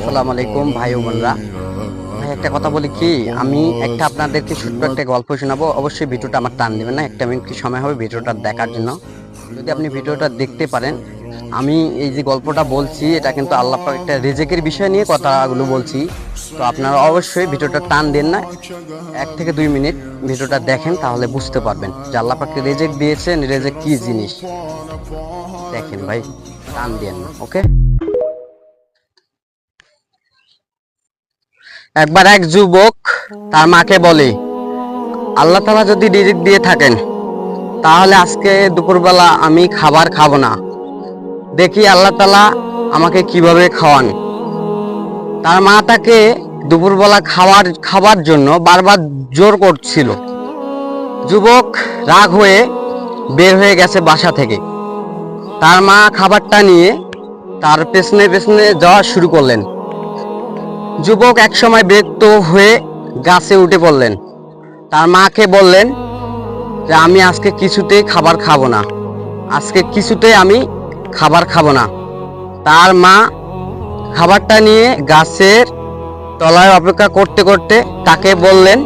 আসসালামু আলাইকুম ভাই বোনরা। ভাই, একটা কথা বলি কি? আমি একটা আপনাদেরকে ছোট্ট একটা গল্প শোনাবো। অবশ্যই ভিডিওটা আমার টান দেবেন না। একটা মিনিট কি সময় হবে ভিডিওটা দেখার জন্য? যদি আপনি ভিডিওটা দেখতে পারেন, আমি এই যে গল্পটা বলছি, এটা কিন্তু আল্লাহ একটা রেজেকের বিষয় নিয়ে কথাগুলো বলছি। তো আপনারা অবশ্যই ভিডিওটা টান দেন না। এক থেকে দুই মিনিট ভিডিওটা দেখেন, তাহলে বুঝতে পারবেন যে আল্লাহ পাককে রেজেক দিয়েছেন, রেজেক কি জিনিস? দেখেন ভাই, টান দেন না, ওকে? একবার এক যুবক তার মাকে বলে, আল্লাহ তালা যদি রিজিক দিয়ে থাকেন, তাহলে আজকে দুপুরবেলা আমি খাবার খাব না। দেখি আল্লাহ তালা আমাকে কীভাবে খাওয়ান। তার মা তাকে দুপুরবেলা খাওয়ার, খাবার জন্য বারবার জোর করছিল। যুবক রাগ হয়ে বের হয়ে গেছে বাসা থেকে। তার মা খাবারটা নিয়ে তার পেছনে পেছনে যাওয়া শুরু করলেন। যুবক একসময় ব্যক্ত হয়ে গাছে উঠে পড়লেন। তার মাকে বললেন যে, আমি আজকে কিছুতেই খাবার খাব না। আজকে কিছুতেই আমি খাবার খাব না। তার মা খাবারটা নিয়ে গাছের তলায় অপেক্ষা করতে করতে তাকে বললেন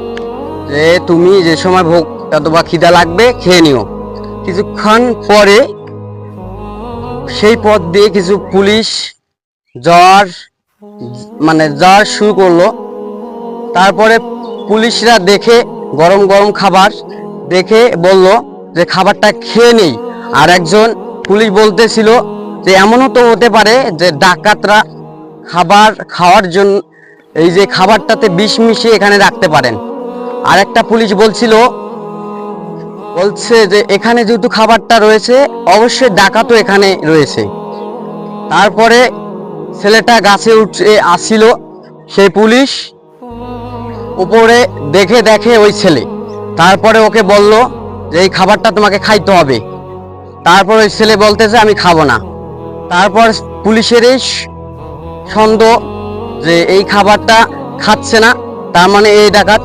যে, তুমি যে সময় ভোগ অথবা খিদা লাগবে, খেয়ে নিও। কিছুক্ষণ পরে সেই পথ দিয়ে কিছু পুলিশ, জ্বর মানে যাওয়া শুরু করল, তারপরে পুলিশরা দেখে গরম গরম খাবার, দেখে বলল যে খাবারটা খেয়ে নেই। আর একজন পুলিশ বলতেছিল যে এমনও তো হতে পারে যে ডাকাতরা খাবার খাওয়ার জন্য, এই যে খাবারটাতে বিষ মিশিয়ে এখানে রাখতে পারেন। আর একটা পুলিশ বলছিল, বলছে যে এখানে যেহেতু খাবারটা রয়েছে, অবশ্যই ডাকাতও এখানে রয়েছে। তারপরে ছেলেটা গাছে উঠে আসছিল সেই পুলিশ উপরে দেখে দেখে ওই ছেলে। তারপরে ওকে বলল যে, এই খাবারটা তোমাকে খাইতে হবে। তারপর ওই ছেলে বলতেছে, আমি খাব না। তারপর পুলিশের এই সন্দেহ যে, এই খাবারটা খাচ্ছে না। তার মানে এই ডাকাত।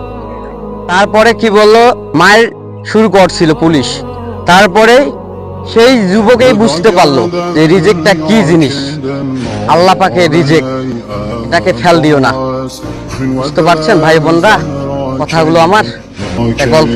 তারপরে কি বলল, মায়ের শুরু করছিল পুলিশ। তারপরে সেই যুবকেই বুঝতে পারল যে রিজেক্টটা কি জিনিস আল্লাহ পাকে রিজেক্ট তাকে ফেল দিও না বুঝতে পারছেন ভাই বোনরা কথাগুলো আমার গল্প